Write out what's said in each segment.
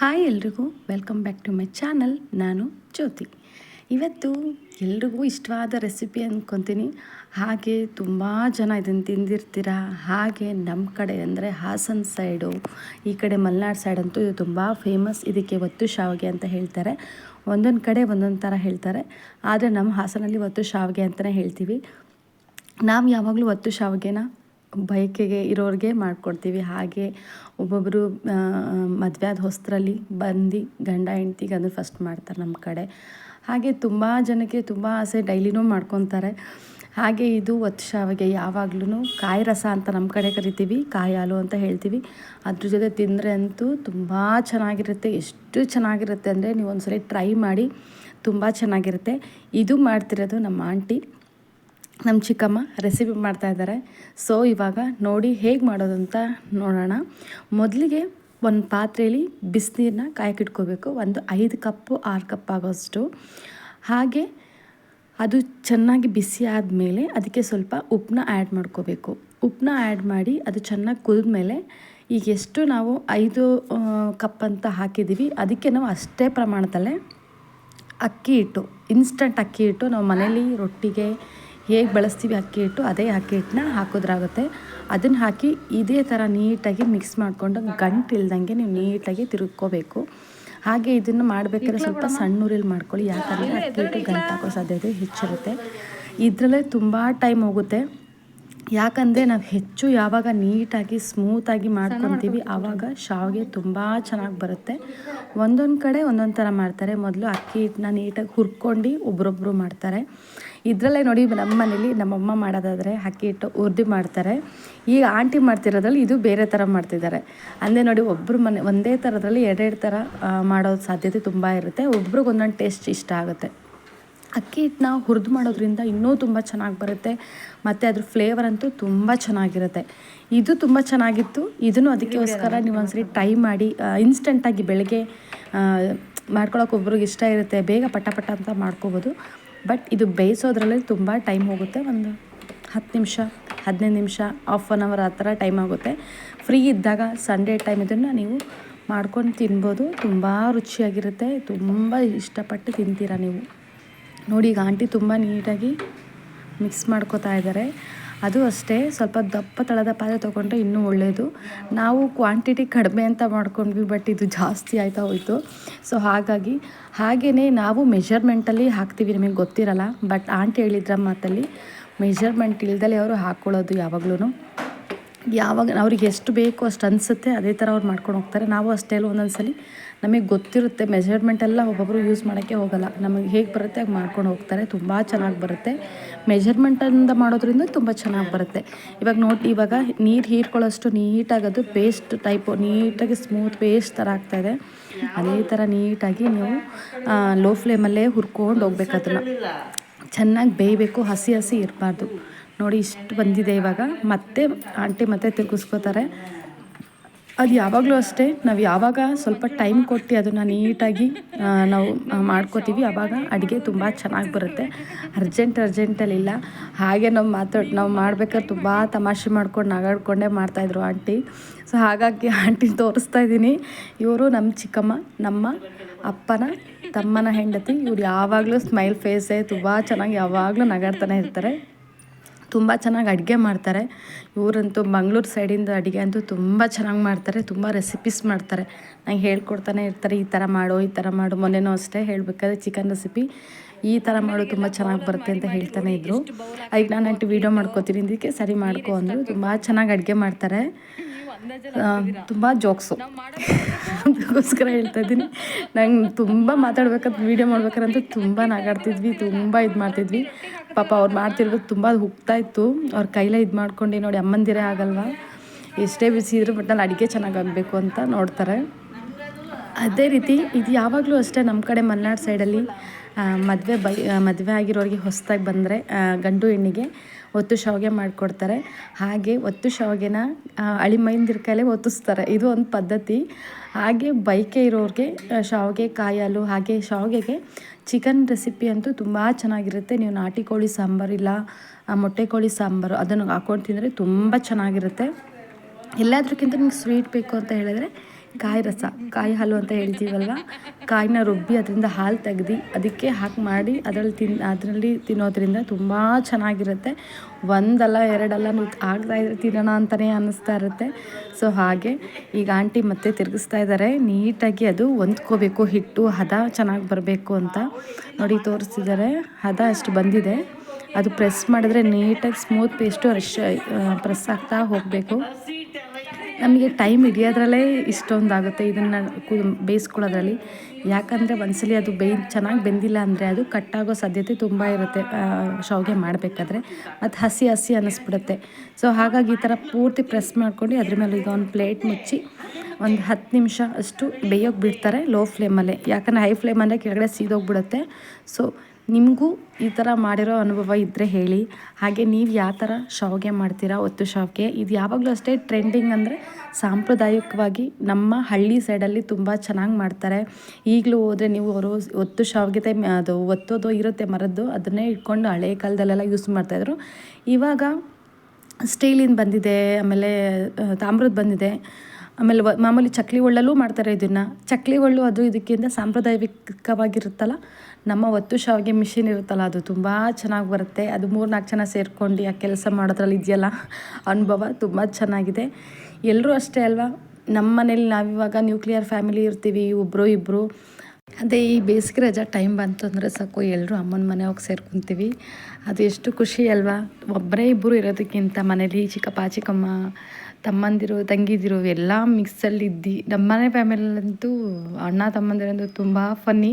Hi ಎಲ್ರಿಗೂ welcome back to my channel ನಾನು ಜ್ಯೋತಿ. ಇವತ್ತು ಎಲ್ರಿಗೂ ಇಷ್ಟವಾದ ರೆಸಿಪಿ ಅಂದ್ಕೊತೀನಿ ಹಾಗೆ ತುಂಬ ಜನ ಇದನ್ನು ತಿಂದಿರ್ತೀರ? ಹಾಗೆ ನಮ್ಮ ಕಡೆ ಅಂದರೆ ಹಾಸನ್ ಸೈಡು ಈ ಕಡೆ ಮಲೆನಾಡು ಸೈಡ್ ಅಂತೂ ಇದು ತುಂಬ ಫೇಮಸ್ ಇದಕ್ಕೆ ಒತ್ತು ಶಾವಿಗೆ ಅಂತ ಹೇಳ್ತಾರೆ. ಒಂದೊಂದು ಕಡೆ ಒಂದೊಂದು ಥರ ಹೇಳ್ತಾರೆ. ಆದರೆ ನಮ್ಮ ಹಾಸನಲ್ಲಿ ಒತ್ತು ಶಾವಿಗೆ ಅಂತಲೇ ಹೇಳ್ತೀವಿ. ನಾವು ಯಾವಾಗಲೂ ಒತ್ತು ಶಾವಿಗೆನ ಬಯಕೆಗೆ ಇರೋರಿಗೆ ಮಾಡಿಕೊಡ್ತೀವಿ. ಹಾಗೆ ಒಬ್ಬೊಬ್ಬರು ಮದುವೆ ಆದ ಹೊಸರಲ್ಲಿ ಬಂದು ಗಂಡ ಹೆಂಡ್ತಿಗೆ ಅದು ಫಸ್ಟ್ ಮಾಡ್ತಾರೆ ನಮ್ಮ ಕಡೆ. ಹಾಗೆ ತುಂಬ ಜನಕ್ಕೆ ತುಂಬ ಆಸೆ ಡೈಲಿನೂ ಮಾಡ್ಕೊತಾರೆ. ಹಾಗೆ ಇದು ಶಾವಿಗೆ ಯಾವಾಗ್ಲೂ ಕಾಯಿ ರಸ ಅಂತ ನಮ್ಮ ಕಡೆ ಕರಿತೀವಿ, ಕಾಯಿ ಹಾಲು ಅಂತ ಹೇಳ್ತೀವಿ. ಅದ್ರ ಜೊತೆ ತಿಂದರೆ ಅಂತೂ ತುಂಬ ಚೆನ್ನಾಗಿರುತ್ತೆ. ಎಷ್ಟು ಚೆನ್ನಾಗಿರುತ್ತೆ ಅಂದರೆ ನೀವು ಒಂದ್ಸರಿ ಟ್ರೈ ಮಾಡಿ, ತುಂಬ ಚೆನ್ನಾಗಿರುತ್ತೆ. ಇದು ಮಾಡ್ತಿರೋದು ನಮ್ಮ ಆಂಟಿ. ನಮ್ಮ ಚಿಕ್ಕಮ್ಮ ರೆಸಿಪಿ ಮಾಡ್ತಾ ಇದ್ದಾರೆ. ಸೊ ಇವಾಗ ನೋಡಿ ಹೇಗೆ ಮಾಡೋದು ಅಂತ ನೋಡೋಣ. ಮೊದಲಿಗೆ ಒಂದು ಪಾತ್ರೆಯಲ್ಲಿ ಬಿಸಿನೀರನ್ನ ಕಾಯಕ್ಕಿಟ್ಕೋಬೇಕು. ಒಂದು ಐದು ಕಪ್ಪು, ಆರು ಕಪ್ ಆಗೋಷ್ಟು. ಹಾಗೆ ಅದು ಚೆನ್ನಾಗಿ ಬಿಸಿ ಆದಮೇಲೆ ಅದಕ್ಕೆ ಸ್ವಲ್ಪ ಉಪ್ಪನ್ನ ಆ್ಯಡ್ ಮಾಡ್ಕೋಬೇಕು. ಉಪ್ಪನ್ನ ಆ್ಯಡ್ ಮಾಡಿ ಅದು ಚೆನ್ನಾಗಿ ಕುದಿದ್ಮೇಲೆ ಈಗ ಎಷ್ಟು ನಾವು ಐದು ಕಪ್ ಅಂತ ಹಾಕಿದ್ದೀವಿ, ಅದಕ್ಕೆ ನಾವು ಅಷ್ಟೇ ಪ್ರಮಾಣದಲ್ಲೇ ಅಕ್ಕಿ ಹಿಟ್ಟು ಇನ್ಸ್ಟಂಟ್ ಅಕ್ಕಿ ಹಿಟ್ಟು ನಾವು ಮನೇಲಿ ರೊಟ್ಟಿಗೆ ಹೇಗೆ ಬಳಸ್ತೀವಿ ಅಕ್ಕಿ ಹಿಟ್ಟು ಅದೇ ಅಕ್ಕಿ ಹಿಟ್ಟನ್ನ ಹಾಕೋದ್ರಾಗುತ್ತೆ. ಅದನ್ನು ಹಾಕಿ ಇದೇ ಥರ ನೀಟಾಗಿ ಮಿಕ್ಸ್ ಮಾಡಿಕೊಂಡು ಗಂಟು ಇಲ್ದಂಗೆ ನೀವು ನೀಟಾಗಿ ತಿರುಗ್ಕೋಬೇಕು. ಹಾಗೆ ಇದನ್ನು ಮಾಡಬೇಕಾದ್ರೆ ಸ್ವಲ್ಪ ಸಣ್ಣೂರಲ್ಲಿ ಮಾಡ್ಕೊಳ್ಳಿ. ಯಾಕಂದರೆ ಅಕ್ಕಿ ಹಿಟ್ಟು ಗಂಟು ಹಾಕೋ ಸಾಧ್ಯತೆ ಹೆಚ್ಚಿರುತ್ತೆ. ಇದರಲ್ಲೇ ತುಂಬ ಟೈಮ್ ಹೋಗುತ್ತೆ. ಯಾಕಂದರೆ ನಾವು ಹೆಚ್ಚು ಯಾವಾಗ ನೀಟಾಗಿ ಸ್ಮೂತಾಗಿ ಮಾಡ್ಕೊತೀವಿ ಆವಾಗ ಶಾವಿಗೆ ತುಂಬ ಚೆನ್ನಾಗಿ ಬರುತ್ತೆ. ಒಂದೊಂದು ಕಡೆ ಒಂದೊಂದು ಥರ ಮಾಡ್ತಾರೆ. ಮೊದಲು ಅಕ್ಕಿ ಹಿಟ್ಟನ್ನ ನೀಟಾಗಿ ಹುರ್ಕೊಂಡು ಒಬ್ರೊಬ್ಬರು ಮಾಡ್ತಾರೆ. ಇದರಲ್ಲೇ ನೋಡಿ ನಮ್ಮ ಮನೇಲಿ ನಮ್ಮಮ್ಮ ಮಾಡೋದಾದರೆ ಅಕ್ಕಿ ಹಿಟ್ಟು ಉರ್ದು ಮಾಡ್ತಾರೆ. ಈಗ ಆಂಟಿ ಮಾಡ್ತಿರೋದ್ರಲ್ಲಿ ಇದು ಬೇರೆ ಥರ ಮಾಡ್ತಿದ್ದಾರೆ. ಅಂದರೆ ನೋಡಿ ಒಬ್ಬರು ಮನೆ ಒಂದೇ ಥರದಲ್ಲಿ ಎರಡೆರಡು ಥರ ಮಾಡೋ ಸಾಧ್ಯತೆ ತುಂಬ ಇರುತ್ತೆ. ಒಬ್ರಿಗೆ ಒಂದೊಂದು ಟೇಸ್ಟ್ ಇಷ್ಟ ಆಗುತ್ತೆ. ಅಕ್ಕಿ ಹಿಟ್ಟನ್ನ ಹುರಿದು ಮಾಡೋದ್ರಿಂದ ಇನ್ನೂ ತುಂಬ ಚೆನ್ನಾಗಿ ಬರುತ್ತೆ. ಮತ್ತು ಅದ್ರ ಫ್ಲೇವರ್ ಅಂತೂ ತುಂಬ ಚೆನ್ನಾಗಿರುತ್ತೆ. ಇದು ತುಂಬ ಚೆನ್ನಾಗಿತ್ತು. ಇದನ್ನು ಅದಕ್ಕೋಸ್ಕರ ನೀವು ಒಂದ್ಸರಿ ಟ್ರೈ ಮಾಡಿ ಇನ್ಸ್ಟೆಂಟಾಗಿ ಬೆಳಗ್ಗೆ ಮಾಡ್ಕೊಳಕ್ಕೆ ಒಬ್ರಿಗೆ ಇಷ್ಟ ಇರುತ್ತೆ ಬೇಗ ಪಟ ಪಟ ಅಂತ ಮಾಡ್ಕೋಬೋದು. ಬಟ್ ಇದು ಬೇಯಿಸೋದ್ರಲ್ಲಿ ತುಂಬ ಟೈಮ್ ಹೋಗುತ್ತೆ. ಒಂದು ಹತ್ತು ನಿಮಿಷ ಹದಿನೈದು ನಿಮಿಷ ಹಾಫ್ ಆನ್ ಅವರ್ ಆ ಥರ ಟೈಮ್ ಆಗುತ್ತೆ. ಫ್ರೀ ಇದ್ದಾಗ ಸಂಡೇ ಟೈಮ್ ಇದನ್ನು ನೀವು ಮಾಡ್ಕೊಂಡು ತಿನ್ಬೋದು. ತುಂಬ ರುಚಿಯಾಗಿರುತ್ತೆ. ತುಂಬ ಇಷ್ಟಪಟ್ಟು ತಿಂತೀರ ನೀವು. ನೋಡಿ, ಈಗ ಆಂಟಿ ತುಂಬ ನೀಟಾಗಿ ಮಿಕ್ಸ್ ಮಾಡ್ಕೋತಾ ಇದ್ದಾರೆ. ಅದು ಅಷ್ಟೇ, ಸ್ವಲ್ಪ ದಪ್ಪ ತಳದ ಪಾತ್ರೆ ತೊಗೊಂಡ್ರೆ ಇನ್ನೂ ಒಳ್ಳೆಯದು ನಾವು ಕ್ವಾಂಟಿಟಿ ಕಡಿಮೆ ಅಂತ ಮಾಡ್ಕೊಂಡ್ವಿ, ಬಟ್ ಇದು ಜಾಸ್ತಿ ಆಯ್ತಾ ಹೋಯಿತು. ಸೊ ಹಾಗಾಗಿ ಹಾಗೆಯೇ ನಾವು ಮೆಷರ್ಮೆಂಟಲ್ಲಿ ಹಾಕ್ತೀವಿ, ನಿಮಗೆ ಗೊತ್ತಿರಲ್ಲ, ಬಟ್ ಆಂಟಿ ಹೇಳಿದ್ರ ಮಾತಲ್ಲಿ ಮೆಷರ್ಮೆಂಟ್ ಇಲ್ದಲೇ ಅವರು ಹಾಕ್ಕೊಳ್ಳೋದು ಯಾವಾಗ್ಲೂ ಯಾವಾಗ, ಅವ್ರಿಗೆ ಎಷ್ಟು ಬೇಕು ಅಷ್ಟು ಅನಿಸುತ್ತೆ, ಅದೇ ಥರ ಅವ್ರು ಮಾಡ್ಕೊಂಡು ಹೋಗ್ತಾರೆ. ನಾವು ಅಷ್ಟೇ ಒಂದೊಂದು ಸಲ ನಮಗೆ ಗೊತ್ತಿರುತ್ತೆ ಮೆಜರ್ಮೆಂಟ್ ಎಲ್ಲ ಒಬ್ಬೊಬ್ಬರು ಯೂಸ್ ಮಾಡೋಕ್ಕೆ ಹೋಗಲ್ಲ. ನಮಗೆ ಹೇಗೆ ಬರುತ್ತೆ ಹಾಗೆ ಮಾಡ್ಕೊಂಡು ಹೋಗ್ತಾರೆ. ತುಂಬ ಚೆನ್ನಾಗಿ ಬರುತ್ತೆ. ಮೆಜರ್ಮೆಂಟಿಂದ ಮಾಡೋದ್ರಿಂದ ತುಂಬ ಚೆನ್ನಾಗಿ ಬರುತ್ತೆ. ಇವಾಗ ನೋಡಿ, ಇವಾಗ ನೀರು ಹೀರ್ಕೊಳ್ಳೋಷ್ಟು ನೀಟಾಗಿ ಅದು ಪೇಸ್ಟ್ ಟೈಪು ನೀಟಾಗಿ ಸ್ಮೂತ್ ಪೇಸ್ಟ್ ಥರ ಆಗ್ತಾಯಿದೆ ಅದೇ ಥರ ನೀಟಾಗಿ ನೀವು ಲೋ ಫ್ಲೇಮಲ್ಲೇ ಹುರ್ಕೊಂಡು ಹೋಗ್ಬೇಕು ಅದನ್ನು. ಚೆನ್ನಾಗಿ ಬೇಯಬೇಕು, ಹಸಿ ಹಸಿ ಇರಬಾರ್ದು. ನೋಡಿ ಇಷ್ಟು ಬಂದಿದೆ ಇವಾಗ. ಮತ್ತೆ ಆಂಟಿ ಮತ್ತೆ ತಿರುಗಿಸ್ಕೋತಾರೆ. ಅದು ಯಾವಾಗಲೂ ಅಷ್ಟೇ, ನಾವು ಯಾವಾಗ ಸ್ವಲ್ಪ ಟೈಮ್ ಕೊಟ್ಟು ಅದನ್ನು ನೀಟಾಗಿ ನಾವು ಮಾಡ್ಕೋತೀವಿ ಆವಾಗ ಅಡುಗೆ ತುಂಬ ಚೆನ್ನಾಗಿ ಬರುತ್ತೆ. ಅರ್ಜೆಂಟ್ ಅರ್ಜೆಂಟಲ್ಲಿಲ್ಲ ಹಾಗೆ ನಾವು ಮಾತಾಡ್ ನಾವು ಮಾಡ್ಬೇಕಾದ್ರೆ ತುಂಬ ತಮಾಷೆ ಮಾಡ್ಕೊಂಡು, ನಗಾಡ್ಕೊಂಡೇ ಮಾಡ್ತಾಯಿದ್ರು ಆಂಟಿ. ಸೊ ಹಾಗಾಗಿ ಆಂಟಿ ತೋರಿಸ್ತಾ ಇದ್ದೀನಿ. ಇವರು ನಮ್ಮ ಚಿಕ್ಕಮ್ಮ, ನಮ್ಮ ಅಪ್ಪನ, ತಮ್ಮನ ಹೆಂಡತಿ. ಇವ್ರು ಯಾವಾಗಲೂ ಸ್ಮೈಲ್ ಫೇಸೇ ತುಂಬ ಚೆನ್ನಾಗಿ ಯಾವಾಗಲೂ ನಗಾಡ್ತಾನೆ ಇರ್ತಾರೆ. ತುಂಬ ಚೆನ್ನಾಗಿ ಅಡುಗೆ ಮಾಡ್ತಾರೆ. ಇವರಂತೂ ಮಂಗಳೂರು ಸೈಡಿಂದ ಅಡುಗೆ ಅಂತೂ ತುಂಬ ಚೆನ್ನಾಗಿ ಮಾಡ್ತಾರೆ, ತುಂಬ ರೆಸಿಪೀಸ್ ಮಾಡ್ತಾರೆ. ನಂಗೆ ಹೇಳ್ಕೊಡ್ತಾನೆ ಇರ್ತಾರೆ, ಈ ಥರ ಮಾಡು, ಈ ಥರ ಮಾಡು. ಮೊನ್ನೆನೂ ಅಷ್ಟೇ ಹೇಳಬೇಕಾದ್ರೆ ಚಿಕನ್ ರೆಸಿಪಿ ಈ ಥರ ಮಾಡು ತುಂಬ ಚೆನ್ನಾಗಿ ಬರುತ್ತೆ ಅಂತ ಹೇಳ್ತಾನೆ ಇದ್ರು. ಈಗ ನಾನು ಅಂಟು ವೀಡಿಯೋ ಮಾಡ್ಕೋತೀನಿ ಇದಕ್ಕೆ ಸರಿ ಮಾಡ್ಕೊ ಅಂದರು. ತುಂಬ ಚೆನ್ನಾಗಿ ಅಡುಗೆ ಮಾಡ್ತಾರೆ. ತುಂಬ ಜೋಕ್ಸು ಅದಕ್ಕೋಸ್ಕರ ಹೇಳ್ತಾ ಇದ್ದೀನಿ. ನಂಗೆ ತುಂಬ ಮಾತಾಡ್ಬೇಕಂತ ವೀಡಿಯೋ ಮಾಡ್ಬೇಕಾರಂತೂ ತುಂಬ ನಾಗಾಡ್ತಿದ್ವಿ, ತುಂಬ ಇದು ಮಾಡ್ತಿದ್ವಿ. ಪಾಪ ಅವ್ರು ಮಾಡ್ತಿರ್ಬೇಕು ತುಂಬ ಹುಕ್ತಾ ಇತ್ತು. ಅವ್ರ ಕೈಲೇ ಇದು ಮಾಡ್ಕೊಂಡು, ನೋಡಿ ಅಮ್ಮಂದಿರೇ ಆಗಲ್ವಾ? ಎಷ್ಟೇ ಬಿಸಿ ಇದ್ರು ಬಟ್ ನಾನು ಅಡುಗೆ ಚೆನ್ನಾಗಿ ಆಗಬೇಕು ಅಂತ ನೋಡ್ತಾರೆ. ಅದೇ ರೀತಿ ಇದು ಯಾವಾಗಲೂ ಅಷ್ಟೇ ನಮ್ಮ ಕಡೆ ಮಲೆನಾಡು ಸೈಡಲ್ಲಿ ಮದುವೆ ಬೈ ಮದುವೆ ಆಗಿರೋರಿಗೆ ಹೊಸದಾಗಿ ಬಂದರೆ ಗಂಡು ಹೆಣ್ಣಿಗೆ ಒತ್ತು ಶಾವಿಗೆ ಮಾಡಿಕೊಡ್ತಾರೆ. ಹಾಗೆ ಒತ್ತು ಶಾವಿಗೆನ ಅಳಿಮೈಂದಿರ ಕೈಲೇ ಒತ್ತಿಸ್ತಾರೆ. ಇದು ಒಂದು ಪದ್ಧತಿ. ಹಾಗೆ ಬೈಕೆ ಇರೋರಿಗೆ ಶಾವಿಗೆ, ಕಾಯಾಲು, ಹಾಗೆ ಶಾವಿಗೆಗೆ ಚಿಕನ್ ರೆಸಿಪಿ ಅಂತೂ ತುಂಬ ಚೆನ್ನಾಗಿರುತ್ತೆ. ನೀವು ನಾಟಿ ಕೋಳಿ ಸಾಂಬಾರು ಇಲ್ಲ ಮೊಟ್ಟೆ ಕೋಳಿ ಸಾಂಬಾರು ಅದನ್ನು ಹಾಕೊಂಡು ತಿಂದರೆ ತುಂಬ ಚೆನ್ನಾಗಿರುತ್ತೆ. ಎಲ್ಲದಕ್ಕಿಂತ ನಿಮ್ಗೆ ಸ್ವೀಟ್ ಬೇಕು ಅಂತ ಹೇಳಿದ್ರೆ ಕಾಯಿ ರಸ, ಕಾಯಿ ಹಾಲು ಅಂತ ಹೇಳ್ತೀವಲ್ವ? ಕಾಯಿನ ರುಬ್ಬಿ ಅದರಿಂದ ಹಾಲು ತೆಗ್ದು ಅದಕ್ಕೆ ಹಾಕಿ ಮಾಡಿ ಅದರಲ್ಲಿ ತಿನ್, ಅದರಲ್ಲಿ ತಿನ್ನೋದ್ರಿಂದ ತುಂಬ ಚೆನ್ನಾಗಿರುತ್ತೆ. ಒಂದಲ್ಲ ಎರಡಲ್ಲ ಆಗ್ತಾ ಇದ್ರೆ ತಿನ್ನೋಣ ಅಂತಲೇ ಅನ್ನಿಸ್ತಾ ಇರುತ್ತೆ. ಸೊ ಹಾಗೆ ಈಗ ಆಂಟಿ ಮತ್ತೆ ತಿರುಗಿಸ್ತಾ ಇದ್ದಾರೆ ನೀಟಾಗಿ ಅದು ಹೊಂದ್ಕೋಬೇಕು, ಹಿಟ್ಟು, ಹದ ಚೆನ್ನಾಗಿ ಬರಬೇಕು ಅಂತ ನೋಡಿ ತೋರಿಸ್ತಿದ್ದಾರೆ ಹದ ಅಷ್ಟು ಬಂದಿದೆ. ಅದು ಪ್ರೆಸ್ ಮಾಡಿದ್ರೆ ನೀಟಾಗಿ ಸ್ಮೂತ್ ಪೇಸ್ಟು ರಶ್ ಪ್ರೆಸ್ ಆಗ್ತಾ ಹೋಗಬೇಕು. ನಮಗೆ ಟೈಮ್ ಹಿಡಿಯೋದ್ರಲ್ಲೇ ಇಷ್ಟೊಂದಾಗುತ್ತೆ ಇದನ್ನು ಕು, ಬೇಯಿಸ್ಕೊಳ್ಳೋದ್ರಲ್ಲಿ. ಯಾಕಂದರೆ ಒಂದ್ಸಲಿ ಅದು ಬೇಯ್, ಚೆನ್ನಾಗಿ ಬೆಂದಿಲ್ಲ ಅಂದರೆ ಅದು ಕಟ್ಟಾಗೋ ಸಾಧ್ಯತೆ ತುಂಬ ಇರುತ್ತೆ ಶಾವಿಗೆ ಮಾಡಬೇಕಾದ್ರೆ. ಮತ್ತು ಹಸಿ ಹಸಿ ಅನ್ನಿಸ್ಬಿಡುತ್ತೆ ಸೊ ಹಾಗಾಗಿ ಈ ಥರ ಪೂರ್ತಿ ಪ್ರೆಸ್ ಮಾಡ್ಕೊಂಡು ಅದ್ರ ಮೇಲೆ ಈಗ ಒಂದು ಪ್ಲೇಟ್ ಮುಚ್ಚಿ ಒಂದು ಹತ್ತು ನಿಮಿಷ ಅಷ್ಟು ಬೇಯೋಕೆ ಬಿಡ್ತಾರೆ ಲೋ ಫ್ಲೇಮಲ್ಲೇ ಯಾಕಂದರೆ ಹೈ ಫ್ಲೇಮಲ್ಲೇ ಕೆಳಗಡೆ ಸೀದೋಗಿಬಿಡುತ್ತೆ. ಸೊ ನಿಮಗೂ ಈ ಥರ ಮಾಡಿರೋ ಅನುಭವ ಇದ್ದರೆ ಹೇಳಿ. ಹಾಗೆ ನೀವು ಯಾವ ಥರ ಶಾವಿಗೆ ಮಾಡ್ತೀರಾ ಒತ್ತು ಶಾವಿಗೆ ಇದು ಯಾವಾಗಲೂ ಅಷ್ಟೇ ಟ್ರೆಂಡಿಂಗ್ ಅಂದರೆ ಸಾಂಪ್ರದಾಯಿಕವಾಗಿ ನಮ್ಮ ಹಳ್ಳಿ ಸೈಡಲ್ಲಿ ತುಂಬ ಚೆನ್ನಾಗಿ ಮಾಡ್ತಾರೆ. ಈಗಲೂ ಹೋದರೆ ನೀವು ಅವರು ಒತ್ತು ಶಾವಿಗೆ ಅದು ಒತ್ತೋದು ಇರುತ್ತೆ ಮರದ್ದು, ಅದನ್ನೇ ಇಟ್ಕೊಂಡು ಹಳೆ ಕಾಲದಲ್ಲೆಲ್ಲ ಯೂಸ್ ಮಾಡ್ತಾಯಿದ್ರು ಇವಾಗ ಸ್ಟೀಲಿಂದ ಬಂದಿದೆ, ಆಮೇಲೆ ತಾಮ್ರದ್ದು ಬಂದಿದೆ. ಆಮೇಲೆ ಮಾಮೂಲಿ ಚಕ್ಲಿ ಒಳ್ಳಲ್ಲೂ ಮಾಡ್ತಾರೆ ಇದನ್ನು. ಚಕ್ಲಿ ಒಳ್ಳು ಅದು ಇದಕ್ಕಿಂತ ಸಾಂಪ್ರದಾಯಿಕವಾಗಿರುತ್ತಲ್ಲ, ನಮ್ಮ ಒತ್ತು ಶಾವಿಗೆ ಮಿಷಿನ್ ಇರುತ್ತಲ್ಲ, ಅದು ತುಂಬ ಚೆನ್ನಾಗಿ ಬರುತ್ತೆ. ಅದು ಮೂರು ನಾಲ್ಕು ಜನ ಸೇರ್ಕೊಂಡು ಆ ಕೆಲಸ ಮಾಡೋದ್ರಲ್ಲಿ ಇದೆಯಲ್ಲ, ಅನುಭವ ತುಂಬ ಚೆನ್ನಾಗಿದೆ. ಎಲ್ಲರೂ ಅಷ್ಟೇ ಅಲ್ವಾ? ನಮ್ಮ ಮನೇಲಿ ನಾವಿವಾಗ ನ್ಯೂಕ್ಲಿಯರ್ ಫ್ಯಾಮಿಲಿ ಇರ್ತೀವಿ ಒಬ್ಬರು ಇಬ್ಬರು ಅದೇ ಈ ಬೇಸಿಗೆ ರಜಾ ಟೈಮ್ ಬಂತು ಅಂದರೆ ಸಾಕು ಎಲ್ಲರೂ ಅಮ್ಮನ ಮನೆ ಹೋಗಿ ಸೇರ್ಕೊತೀವಿ. ಅದು ಎಷ್ಟು ಖುಷಿ ಅಲ್ವಾ? ಒಬ್ಬರೇ ಇಬ್ಬರು ಇರೋದಕ್ಕಿಂತ ಮನೇಲಿ ಚಿಕ್ಕಪ್ಪ, ಚಿಕ್ಕಮ್ಮ, ತಮ್ಮಂದಿರು, ತಂಗಿದಿರು ಎಲ್ಲ ಮಿಕ್ಸಲ್ಲಿ ಇದ್ದು. ನಮ್ಮನೆ ಫ್ಯಾಮಿಲಂತೂ ಅಣ್ಣ ತಮ್ಮಂದಿರಂದು ತುಂಬ ಫನ್ನಿ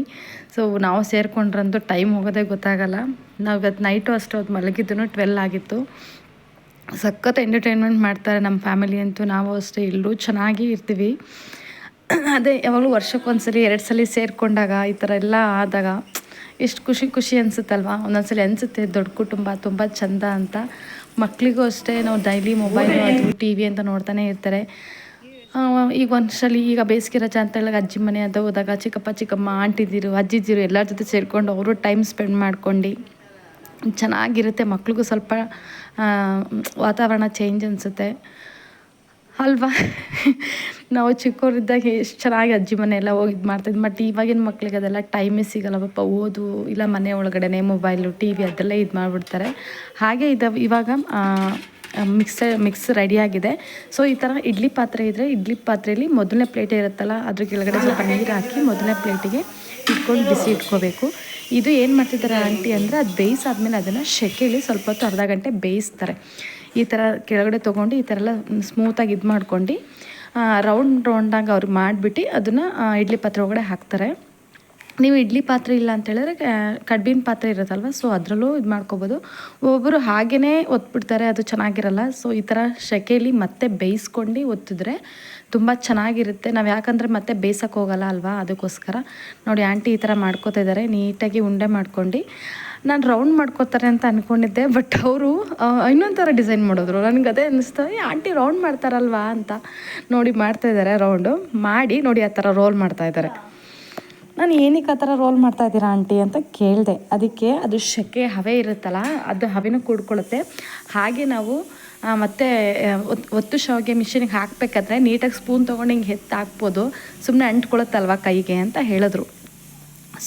ಸೊ ನಾವು ಸೇರಿಕೊಂಡ್ರಂತೂ ಟೈಮ್ ಹೋಗೋದೇ ಗೊತ್ತಾಗಲ್ಲ. ನಾವು ಇವತ್ತು ನೈಟು ಅಷ್ಟು ಹೊತ್ತು ಮಲಗಿದ್ದು ಟ್ವೆಲ್ ಆಗಿತ್ತು. ಸಖತ್ ಎಂಟರ್ಟೈನ್ಮೆಂಟ್ ಮಾಡ್ತಾರೆ ನಮ್ಮ ಫ್ಯಾಮಿಲಿ ಅಂತೂ. ನಾವು ಅಷ್ಟೇ ಎಲ್ಲರೂ ಚೆನ್ನಾಗಿ ಇರ್ತೀವಿ. ಅದೇ ಯಾವಾಗಲೂ ವರ್ಷಕ್ಕೊಂದ್ಸಲಿ ಎರಡು ಸಲ ಸೇರಿಕೊಂಡಾಗ ಈ ಥರ ಎಲ್ಲ ಆದಾಗ ಎಷ್ಟು ಖುಷಿ ಖುಷಿ ಅನಿಸುತ್ತಲ್ವ? ಒಂದೊಂದ್ಸಲಿ ಅನಿಸುತ್ತೆ, ದೊಡ್ಡ ಕುಟುಂಬ ತುಂಬ ಚೆಂದ ಅಂತ. ಮಕ್ಕಳಿಗೂ ಅಷ್ಟೇ ನಾವು ಡೈಲಿ ಮೊಬೈಲು ಅದು ಟಿ ವಿ ಅಂತ ನೋಡ್ತಾನೆ ಇರ್ತಾರೆ. ಈಗ ಒಂದ್ಸಲಿ ಈಗ ಬೇಸಿಗೆ ರಜಾ ಅಂತ ಹೇಳಿ ಅಜ್ಜಿ ಮನೆ ಅಂತ ಹೋದಾಗ ಚಿಕ್ಕಪ್ಪ, ಚಿಕ್ಕಮ್ಮ, ಆಂಟಿದಿರು, ಅಜ್ಜಿದಿರು ಎಲ್ಲರ ಜೊತೆ ಸೇರಿಕೊಂಡು ಅವರು ಟೈಮ್ ಸ್ಪೆಂಡ್ ಮಾಡ್ಕೊಂಡು ಚೆನ್ನಾಗಿರುತ್ತೆ. ಮಕ್ಳಿಗೂ ಸ್ವಲ್ಪ ವಾತಾವರಣ ಚೇಂಜ್ ಅನಿಸುತ್ತೆ. ಅಲ್ವಾ? ನಾವು ಚಿಕ್ಕವರಿದ್ದಾಗ ಎಷ್ಟು ಚೆನ್ನಾಗಿ ಅಜ್ಜಿ ಮನೆ ಎಲ್ಲ ಹೋಗಿ ಇದು ಮಾಡ್ತಿದ್ವಿ ಬಟ್ ಇವಾಗಿನ ಮಕ್ಳಿಗೆ ಅದೆಲ್ಲ ಟೈಮೇ ಸಿಗಲ್ಲ. ಪಾಪ ಓದು, ಇಲ್ಲ ಮನೆ ಒಳಗಡೆ ಮೊಬೈಲು ಟಿ ವಿ ಅದೆಲ್ಲ ಇದು ಮಾಡಿಬಿಡ್ತಾರೆ. ಹಾಗೆ ಇದಾವೆ. ಇವಾಗ ಮಿಕ್ಸರ್ ಮಿಕ್ಸ್ ರೆಡಿಯಾಗಿದೆ ಸೊ ಈ ಥರ ಇಡ್ಲಿ ಪಾತ್ರೆ ಇದ್ದರೆ ಇಡ್ಲಿ ಪಾತ್ರೆಯಲ್ಲಿ ಮೊದಲನೇ ಪ್ಲೇಟೇ ಇರುತ್ತಲ್ಲ, ಅದ್ರ ಕೆಳಗಡೆ ಸ್ವಲ್ಪ ನೀರು ಹಾಕಿ ಮೊದಲನೇ ಪ್ಲೇಟಿಗೆ ಇಟ್ಕೊಂಡು ಬಿಸಿ ಇಟ್ಕೋಬೇಕು. ಇದು ಏನು ಮಾಡ್ತಿದ್ದಾರೆ ಆಂಟಿ ಅಂದರೆ ಅದು ಬೇಯಿಸಾದ್ಮೇಲೆ ಅದನ್ನು ಶೆಕೆಯಲ್ಲಿ ಸ್ವಲ್ಪ ಹೊತ್ತು ಅರ್ಧ ಗಂಟೆ ಬೇಯಿಸ್ತಾರೆ. ಈ ಥರ ಕೆಳಗಡೆ ತೊಗೊಂಡು ಈ ಥರ ಎಲ್ಲ ಸ್ಮೂತಾಗಿ ಇದು ಮಾಡ್ಕೊಂಡು ರೌಂಡ್ ರೌಂಡಾಗಿ ಅವ್ರಿಗೆ ಮಾಡಿಬಿಟ್ಟು ಅದನ್ನು ಇಡ್ಲಿ ಪಾತ್ರೆ ಒಳಗಡೆ ಹಾಕ್ತಾರೆ. ನೀವು ಇಡ್ಲಿ ಪಾತ್ರೆ ಇಲ್ಲ ಅಂತ ಹೇಳಿದ್ರೆ ಕಡ್ಬಿನ ಪಾತ್ರೆ ಇರುತ್ತಲ್ವ ಸೊ ಅದರಲ್ಲೂ ಇದು ಮಾಡ್ಕೋಬೋದು. ಒಬ್ಬೊಬ್ಬರು ಹಾಗೇ ಒತ್ಬಿಡ್ತಾರೆ, ಅದು ಚೆನ್ನಾಗಿರಲ್ಲ. ಸೊ ಈ ಥರ ಶೆಕೆಯಲ್ಲಿ ಮತ್ತೆ ಬೇಯಿಸ್ಕೊಂಡು ಒತ್ತಿದ್ರೆ ತುಂಬ ಚೆನ್ನಾಗಿರುತ್ತೆ. ನಾವು ಯಾಕಂದರೆ ಮತ್ತೆ ಬೇಯಿಸೋಕೆ ಹೋಗಲ್ಲ ಅಲ್ವಾ ಅದಕ್ಕೋಸ್ಕರ. ನೋಡಿ ಆಂಟಿ ಈ ಥರ ಮಾಡ್ಕೋತಾ ಇದ್ದಾರೆ ನೀಟಾಗಿ ಉಂಡೆ ಮಾಡ್ಕೊಂಡು. ನಾನು ರೌಂಡ್ ಮಾಡ್ಕೋತಾರೆ ಅಂತ ಅಂದ್ಕೊಂಡಿದ್ದೆ ಬಟ್ ಅವರು ಇನ್ನೊಂದು ಥರ ಡಿಸೈನ್ ಮಾಡಿದ್ರು. ನನಗೆ ಅದೇ ಅನ್ನಿಸ್ತು ಆಂಟಿ ರೌಂಡ್ ಮಾಡ್ತಾರಲ್ವಾ? ಅಂತ. ನೋಡಿ ಮಾಡ್ತಾಯಿದ್ದಾರೆ ರೌಂಡು. ಮಾಡಿ ನೋಡಿ ಆ ಥರ ರೋಲ್ ಮಾಡ್ತಾಯಿದ್ದಾರೆ ನಾನು ಏನಕ್ಕೆ ಆ ಥರ ರೋಲ್ ಮಾಡ್ತಾ ಇದ್ದೀರಾ ಆಂಟಿ ಅಂತ ಕೇಳಿದೆ. ಅದಕ್ಕೆ ಅದು ಶೆಕೆ ಹವೆ ಇರುತ್ತಲ್ಲ, ಅದು ಹವೆನೂ ಕೂಡ್ಕೊಳ್ಳುತ್ತೆ. ಹಾಗೆ ನಾವು ಮತ್ತು ಒತ್ತು ಶಾವಿಗೆ ಮಿಷಿನಿಗೆ ಹಾಕಬೇಕಾದ್ರೆ ನೀಟಾಗಿ ಸ್ಪೂನ್ ತೊಗೊಂಡು ಹಿಂಗೆ ಎತ್ತು ಹಾಕ್ಬೋದು ಸುಮ್ಮನೆ ಅಂಟ್ಕೊಳತ್ತಲ್ವ ಕೈಗೆ ಅಂತ ಹೇಳಿದ್ರು.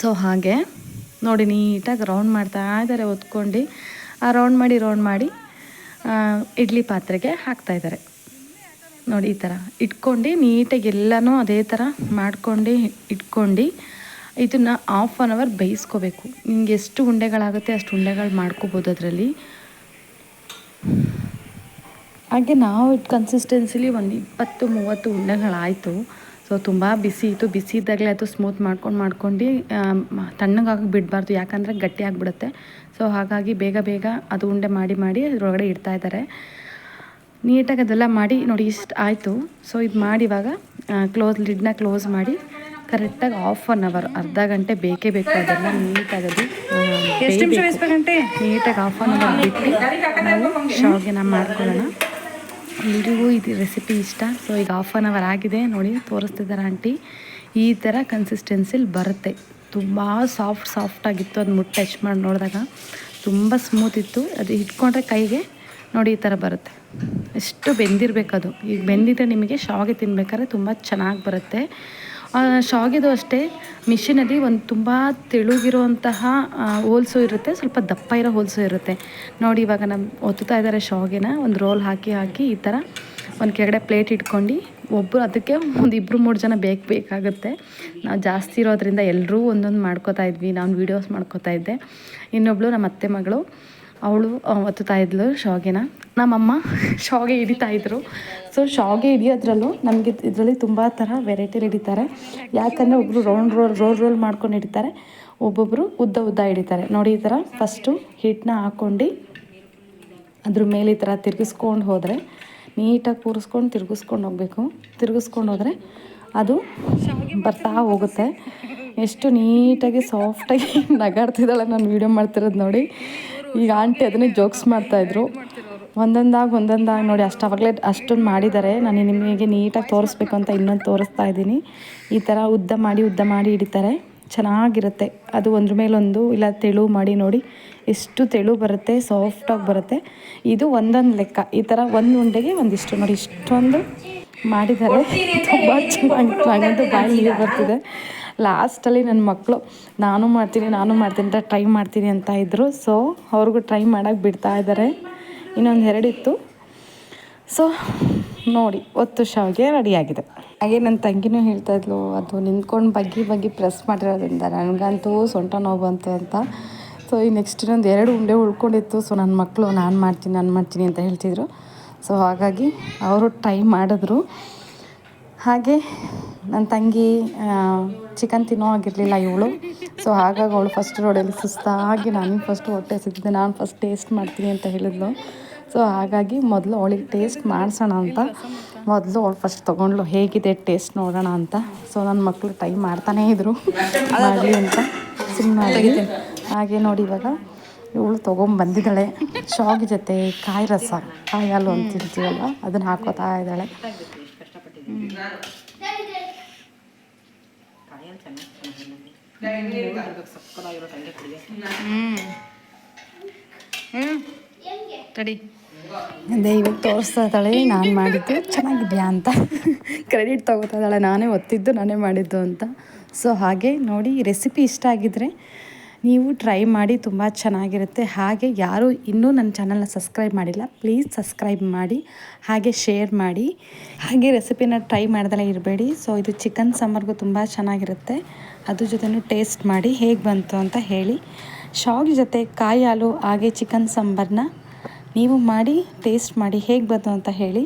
ಸೊ ಹಾಗೆ ನೋಡಿ ನೀಟಾಗಿ ರೌಂಡ್ ಮಾಡ್ತಾ ಇದ್ದಾರೆ, ಒತ್ಕೊಂಡು. ಆ ರೌಂಡ್ ಮಾಡಿ ರೌಂಡ್ ಮಾಡಿ ಇಡ್ಲಿ ಪಾತ್ರೆಗೆ ಹಾಕ್ತಾಯಿದ್ದಾರೆ ನೋಡಿ ಈ ಥರ ಇಟ್ಕೊಂಡು ನೀಟಾಗಿ ಎಲ್ಲನೂ ಅದೇ ಥರ ಮಾಡ್ಕೊಂಡು ಇಟ್ಕೊಂಡು ಇದನ್ನು ಆಫ್ ಆನ್ ಅವರ್ ಬೇಯಿಸ್ಕೋಬೇಕು. ನಿಮ್ಗೆ ಎಷ್ಟು ಉಂಡೆಗಳಾಗುತ್ತೆ ಅಷ್ಟು ಉಂಡೆಗಳು ಮಾಡ್ಕೋಬೋದು ಅದರಲ್ಲಿ. ಹಾಗೆ ನಾವು ಕನ್ಸಿಸ್ಟೆನ್ಸಿಲಿ ಒಂದು ಇಪ್ಪತ್ತು ಮೂವತ್ತು ಉಂಡೆಗಳಾಯಿತು. ಸೊ ತುಂಬ ಬಿಸಿ ಇತ್ತು. ಬಿಸಿ ಇದ್ದಾಗಲೇ ಅದು ಸ್ಮೂತ್ ಮಾಡ್ಕೊಂಡು ಮಾಡ್ಕೊಂಡು ತಣ್ಣಗಾಗಿ ಬಿಡಬಾರ್ದು. ಯಾಕಂದರೆ ಗಟ್ಟಿ ಆಗಿಬಿಡುತ್ತೆ. ಸೊ ಹಾಗಾಗಿ ಬೇಗ ಬೇಗ ಅದು ಉಂಡೆ ಮಾಡಿ ಮಾಡಿ ಅದರೊಳಗಡೆ ಇಡ್ತಾ ಇದ್ದಾರೆ. ನೀಟಾಗಿ ಅದೆಲ್ಲ ಮಾಡಿ ನೋಡಿ ಇಷ್ಟು ಆಯಿತು. ಸೊ ಇದು ಮಾಡಿ ಇವಾಗ ಕ್ಲೋಸ್ ಲಿಡ್ನ ಕ್ಲೋಸ್ ಮಾಡಿ ಕರೆಕ್ಟಾಗಿ ಆಫ್ ಅನ್ ಅವರ್ ಅರ್ಧ ಗಂಟೆ ಬೇಕೇ ಬೇಕು. ಅದೆಲ್ಲ ನೀಟಾಗಿ ಅದು ನೀಟಾಗಿ ಆಫ್ ಅನ್ ಅವರ್ ಬಿಟ್ಟು ನಾವು ಶಾವಿಗೆನ ಮಾಡ್ಕೊಳ್ಳೋಣ. ಎಲ್ರಿಗೂ ಇದು ರೆಸಿಪಿ ಇಷ್ಟ. ಸೊ ಈಗ ಆಫ್ ಆನ್ ಅವರ್ ಆಗಿದೆ. ನೋಡಿ, ತೋರಿಸ್ತಿದ್ದಾರೆ ಆಂಟಿ. ಈ ಥರ ಕನ್ಸಿಸ್ಟೆನ್ಸಿಲಿ ಬರುತ್ತೆ. ತುಂಬ ಸಾಫ್ಟ್ ಸಾಫ್ಟಾಗಿತ್ತು ಅದು ಮುಟ್ಟು ಟಚ್ ಮಾಡಿ ನೋಡಿದಾಗ. ತುಂಬ ಸ್ಮೂತ್ ಇತ್ತು. ಅದು ಇಟ್ಕೊಂಡ್ರೆ ಕೈಗೆ ನೋಡಿ, ಈ ಥರ ಬರುತ್ತೆ. ಎಷ್ಟು ಬೆಂದಿರಬೇಕದು. ಈಗ ಬೆಂದಿದ್ದರೆ ನಿಮಗೆ ಶಾವಿಗೆ ತಿನ್ಬೇಕಾದ್ರೆ ತುಂಬ ಚೆನ್ನಾಗಿ ಬರುತ್ತೆ. ಶಾವಿಗೆದು ಅಷ್ಟೇ. ಮಿಷಿನಲ್ಲಿ ಒಂದು ತುಂಬ ತೆಳುಗಿರುವಂತಹ ಹೋಲ್ಸು ಇರುತ್ತೆ. ಸ್ವಲ್ಪ ದಪ್ಪ ಇರೋ ಹೋಲ್ಸು ಇರುತ್ತೆ. ನೋಡಿ ಇವಾಗ ನಮ್ಮ ಒತ್ತುತ್ತಾ ಇದ್ದಾರೆ ಶಾವಿಗೆನ ಒಂದು ರೋಲ್ ಹಾಕಿ ಹಾಕಿ ಈ ಥರ ಒಂದು ಕೆಳಗಡೆ ಪ್ಲೇಟ್ ಇಟ್ಕೊಂಡು ಒಬ್ಬರು ಅದಕ್ಕೆ ಒಂದು ಇಬ್ಬರು ಮೂರು ಜನ ಬೇಕು, ಬೇಕಾಗುತ್ತೆ. ನಾವು ಜಾಸ್ತಿ ಇರೋದ್ರಿಂದ ಎಲ್ಲರೂ ಒಂದೊಂದು ಮಾಡ್ಕೋತಾ ಇದ್ವಿ. ನಾನು ವೀಡಿಯೋಸ್ ಮಾಡ್ಕೋತಾ ಇದ್ದೆ. ಇನ್ನೊಬ್ಳು ನಮ್ಮ ಅತ್ತೆ ಮಗಳು, ಅವಳು ಒತ್ತುತ್ತಾ ಇದ್ಲು ಶಾವಿಗೆನ ನಮ್ಮಮ್ಮ ಶಾವಿಗೆ ಹಿಡಿತಾ ಇದ್ರು. ಸೊ ಶಾವಿಗೆ ಹಿಡಿಯೋದ್ರಲ್ಲೂ ನಮಗೆ ಇದರಲ್ಲಿ ತುಂಬ ಥರ ವೆರೈಟಿ ಹಿಡಿತಾರೆ. ಯಾಕಂದರೆ ಒಬ್ಬರು ರೌಂಡ್ ರೋಲ್ ರೋಲ್ ರೋಲ್ ಮಾಡ್ಕೊಂಡು ಹಿಡಿತಾರೆ. ಒಬ್ಬೊಬ್ಬರು ಉದ್ದ ಉದ್ದ ಹಿಡಿತಾರೆ. ನೋಡಿ ಈ ಥರ ಫಸ್ಟು ಹಿಟ್ಟನ್ನ ಹಾಕ್ಕೊಂಡು ಅದ್ರ ಮೇಲೆ ಈ ಥರ ತಿರುಗಿಸ್ಕೊಂಡು ಹೋದರೆ ನೀಟಾಗಿ ಕೂರಿಸ್ಕೊಂಡು ತಿರುಗಿಸ್ಕೊಂಡು ಹೋಗಬೇಕು. ತಿರುಗಿಸ್ಕೊಂಡು ಹೋದರೆ ಅದು ಬರ್ತಾ ಹೋಗುತ್ತೆ. ಎಷ್ಟು ನೀಟಾಗಿ ಸಾಫ್ಟಾಗಿ ನಗಾಡ್ತಿದ್ದಾಳೆ ನಾನು ವೀಡಿಯೋ ಮಾಡ್ತಿರೋದು ನೋಡಿ. ಈಗ ಆಂಟಿ ಅದನ್ನೇ ಜೋಕ್ಸ್ ಮಾಡ್ತಾಯಿದ್ರು ಒಂದೊಂದಾಗಿ ಒಂದೊಂದಾಗಿ ನೋಡಿ ಅಷ್ಟು ಅವಾಗಲೇ ಅಷ್ಟೊಂದು ಮಾಡಿದ್ದಾರೆ ನಾನು ನಿಮಗೆ ನೀಟಾಗಿ ತೋರಿಸ್ಬೇಕು ಅಂತ ಇನ್ನೊಂದು ತೋರಿಸ್ತಾ ಇದ್ದೀನಿ. ಈ ಥರ ಉದ್ದ ಮಾಡಿ ಉದ್ದ ಮಾಡಿ ಹಿಡಿತಾರೆ. ಚೆನ್ನಾಗಿರುತ್ತೆ. ಅದು ಒಂದ್ರ ಮೇಲೊಂದು ಇಲ್ಲ ತೆಳು ಮಾಡಿ ನೋಡಿ. ಎಷ್ಟು ತೆಳು ಬರುತ್ತೆ ಸಾಫ್ಟಾಗಿ ಬರುತ್ತೆ. ಇದು ಒಂದೊಂದು ಲೆಕ್ಕ. ಈ ಥರ ಒಂದು ಉಂಡೆಗೆ ಒಂದಿಷ್ಟು ನೋಡಿ. ಇಷ್ಟೊಂದು ಮಾಡಿದ್ದಾರೆ. ತುಂಬ ಚೆನ್ನಾಗಿತ್ತು. ಹಾಗಂತೂ ಬಾಯಿ ನೀರು ಬರ್ತಿದೆ. ಲಾಸ್ಟಲ್ಲಿ ನನ್ನ ಮಕ್ಕಳು ನಾನು ಮಾಡ್ತೀನಿ ನಾನು ಮಾಡ್ತೀನಿ ಅಂತ ಟ್ರೈ ಮಾಡ್ತೀನಿ ಅಂತ ಇದ್ದರು ಸೊ ಅವ್ರಿಗೂ ಟ್ರೈ ಮಾಡೋಕ್ಕೆ ಬಿಡ್ತಾ ಇದ್ದಾರೆ. ಇನ್ನೊಂದು ಎರಡಿತ್ತು. ಸೊ ನೋಡಿ, ಒತ್ತು ಶಾವಿಗೆ ರೆಡಿಯಾಗಿದೆ. ಹಾಗೆ ನನ್ನ ತಂಗಿನೂ ಹೇಳ್ತಾ ಇದ್ಲು, ಅದು ನಿಂತ್ಕೊಂಡು ಬಗ್ಗಿ ಬಗ್ಗಿ ಪ್ರೆಸ್ ಮಾಡಿರೋದ್ರಿಂದ ನನಗಂತೂ ಸೊಂಟ ನೋವು ಬಂತು ಅಂತ. ಸೊ ಈ ನೆಕ್ಸ್ಟ್ ಇನ್ನೊಂದು ಎರಡು ಉಂಡೆ ಉಳ್ಕೊಂಡಿತ್ತು. ಸೊ ನನ್ನ ಮಕ್ಕಳು ನಾನು ಮಾಡ್ತೀನಿ ನಾನು ಮಾಡ್ತೀನಿ ಅಂತ ಹೇಳ್ತಿದ್ರು. ಸೊ ಹಾಗಾಗಿ ಅವರು ಟ್ರೈ ಮಾಡಿದ್ರು. ಹಾಗೆ ನನ್ನ ತಂಗಿ ಚಿಕನ್ ತಿನ್ನೋ ಆಗಿರಲಿಲ್ಲ ಇವಳು. ಸೊ ಹಾಗಾಗಿ ಅವಳು ಫಸ್ಟ್ ರೋಡಲ್ಲಿ ಸುಸ್ತಾಗಿ ನಾನು ಫಸ್ಟ್ ಹೊಟ್ಟೆ ಸಿಗ್ತಿದ್ದೆ ನಾನು ಫಸ್ಟ್ ಟೇಸ್ಟ್ ಮಾಡ್ತೀನಿ ಅಂತ ಹೇಳಿದ್ಲು. ಸೊ ಹಾಗಾಗಿ ಮೊದಲು ಅವಳಿಗೆ ಟೇಸ್ಟ್ ಮಾಡಿಸೋಣ ಅಂತ. ಮೊದಲು ಅವಳು ಫಸ್ಟ್ ತೊಗೊಂಡ್ಲು ಹೇಗಿದೆ ಟೇಸ್ಟ್ ನೋಡೋಣ ಅಂತ. ಸೊ ನನ್ನ ಮಕ್ಕಳು ಟ್ರೈ ಮಾಡ್ತಾನೇ ಇದ್ರು. ಮಾಡಲಿ ಅಂತ. ಸುಮ್ಮನೆ ಹಾಗೆ ನೋಡಿ ಇವಾಗ ಇವಳು ತೊಗೊಂಬಂದಿದ್ದಾಳೆ ಶಾವಿಗೆ ಜೊತೆ ಕಾಯಿ ರಸ, ಕಾಯಿ ಹಾಲು ಅಂತ ತಿಂತೀವಲ್ಲ ಅದನ್ನು ಹಾಕೋತಾ ಇದ್ದಾಳೆ. ತಡಿ. ಇವಾಗ ತೋರಿಸ್ತಾ ನಾನು ಮಾಡಿದ್ದು. ಚೆನ್ನಾಗಿದೆಯಾ ಅಂತ. ಕ್ರೆಡಿಟ್ ತಗೋತಾ ಇದ್ದಾಳೆ ನಾನೇ ಒತ್ತಿದ್ದು, ನಾನೇ ಮಾಡಿದ್ದು ಅಂತ. ಸೊ ಹಾಗೆ ನೋಡಿ ರೆಸಿಪಿ ಇಷ್ಟ ಆಗಿದ್ದರೆ ನೀವು ಟ್ರೈ ಮಾಡಿ, ತುಂಬ ಚೆನ್ನಾಗಿರುತ್ತೆ. ಹಾಗೆ ಯಾರು ಇನ್ನೂ ನನ್ನ ಚಾನಲ್ನ ಸಬ್ಸ್ಕ್ರೈಬ್ ಮಾಡಿಲ್ಲ ಪ್ಲೀಸ್ ಸಬ್ಸ್ಕ್ರೈಬ್ ಮಾಡಿ, ಹಾಗೆ ಶೇರ್ ಮಾಡಿ. ಹಾಗೆ ರೆಸಿಪಿನ ಟ್ರೈ ಮಾಡ್ದಲೇ ಇರಬೇಡಿ. ಸೊ ಇದು ಚಿಕನ್ ಸಾಂಬಾರ್ಗೂ ತುಂಬ ಚೆನ್ನಾಗಿರುತ್ತೆ. ಅದ್ರ ಜೊತೆನೂ ಟೇಸ್ಟ್ ಮಾಡಿ ಹೇಗೆ ಬಂತು ಅಂತ ಹೇಳಿ. ಶಾವಿಗೆ ಜೊತೆ ಕಾಯಿ ಹಾಲು, ಹಾಗೆ ಚಿಕನ್ ಸಾಂಬಾರನ್ನ ನೀವು ಮಾಡಿ ಟೇಸ್ಟ್ ಮಾಡಿ ಹೇಗೆ ಬಂತು ಅಂತ ಹೇಳಿ.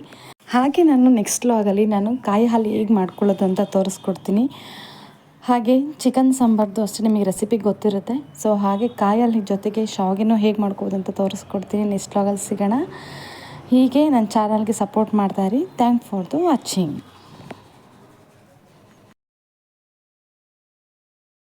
ಹಾಗೆ ನಾನು ನೆಕ್ಸ್ಟ್ ಲಾಗಲ್ಲಿ ನಾನು ಕಾಯಿ ಹಾಲು ಹೇಗೆ ಮಾಡ್ಕೊಳ್ಳೋದು ಅಂತ ತೋರಿಸ್ಕೊಡ್ತೀನಿ. ಹಾಗೆ ಚಿಕನ್ ಸಾಂಬಾರ್ದು ಅಷ್ಟೇ ನಿಮಗೆ ರೆಸಿಪಿ ಗೊತ್ತಿರುತ್ತೆ. ಸೊ ಹಾಗೆ ಕಾಯಿ ಹಾಲಿನ ಜೊತೆಗೆ ಶಾವಿಗೆನೂ ಹೇಗೆ ಮಾಡ್ಕೋದು ಅಂತ ತೋರಿಸ್ಕೊಡ್ತೀನಿ. ನೆಕ್ಸ್ಟ್ ಲಾಗಲ್ಲಿ ಸಿಗೋಣ. ಹೀಗೆ ನನ್ನ ಚಾನಲ್ಗೆ ಸಪೋರ್ಟ್ ಮಾಡ್ತಾ ಇರಿ. Thank for the watching